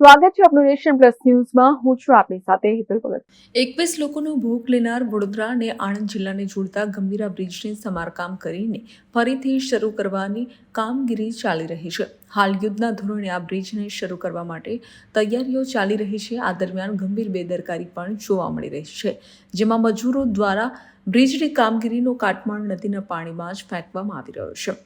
સ્વાગત છે આપનું નેશન પ્લસ ન્યૂઝમાં. હું છું આપની સાથે હિતલ ભગત. એકવીસ લોકોનો ભોગ લેનાર વડોદરા અને આણંદ જિલ્લાને જોડતા ગંભીરા બ્રિજને સમારકામ કરીને ફરીથી શરૂ કરવાની કામગીરી ચાલી રહી છે. હાલ યુદ્ધના ધોરણે આ બ્રિજને શરૂ કરવા માટે તૈયારીઓ ચાલી રહી છે. આ દરમિયાન ગંભીર બેદરકારી પણ જોવા મળી રહી છે. જેમાં મજૂરો દ્વારા બ્રિજની કામગીરીનો કાટમાળ નદીના પાણીમાં જ ફેંકવામાં આવી રહ્યો છે.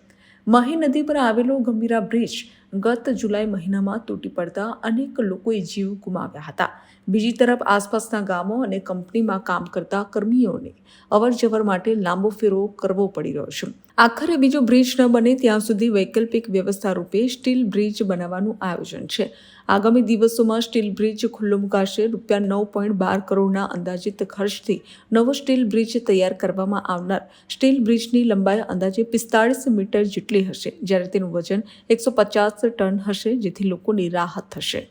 મહી નદી પર આવેલો ગંભીરા બ્રિજ ગત જુલાઈ મહિનામાં તૂટી પડતા અનેક લોકોએ જીવ ગુમાવ્યા હતા. બીજી તરફ આસપાસના ગામો અને કંપનીમાં કામ કરતા કર્મીઓને અવરજવર માટે લાંબો ફેરો કરવો પડી રહ્યો છે. આખરે બીજો બ્રિજ ન બને ત્યાં સુધી વૈકલ્પિક વ્યવસ્થા રૂપે સ્ટીલ બ્રિજ બનાવવાનું આયોજન છે. આગામી દિવસોમાં સ્ટીલ બ્રિજ ખુલ્લો મુકાશે. રૂપિયા નવ પોઈન્ટ બાર કરોડના અંદાજિત ખર્ચથી નવો સ્ટીલ બ્રિજ તૈયાર કરવામાં આવનાર. સ્ટીલ બ્રિજની લંબાઈ અંદાજે પિસ્તાળીસ મીટર જેટલી હશે. જ્યારે તેનું વજન એકસો પચાસ ટન હશે જેથી લોકોની રાહત થશે.